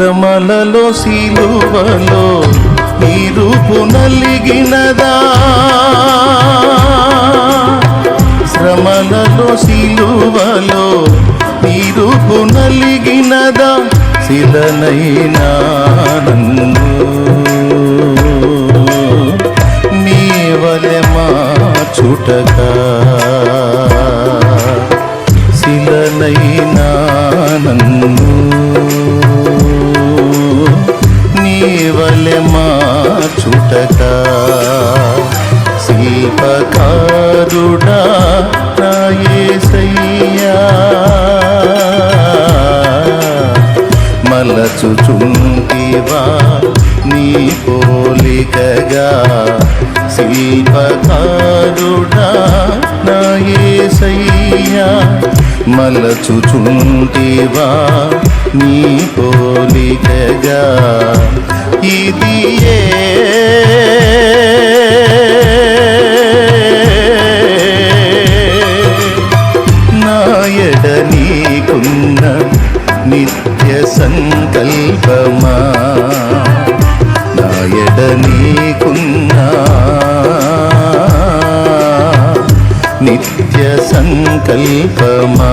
శ్రమలలో సిలువలో నీ నలిగినదా? శ్రమలలో సిలువలో నీ నలిగినదా? శిలనైనా నన్ను. మార్చుటకా శిలనైనా నన్ను. మార్చుటకా శిల్పకారుడా నా మలచుచుంటివా నీ పోలికగా శిల్పకారుడా నా మలచుచుంటివా నీ పోలికగా నాయడ నీకున్న నిత్య సంకల్పమా? నాయడ నీకున్న నిత్య సంకల్పమా?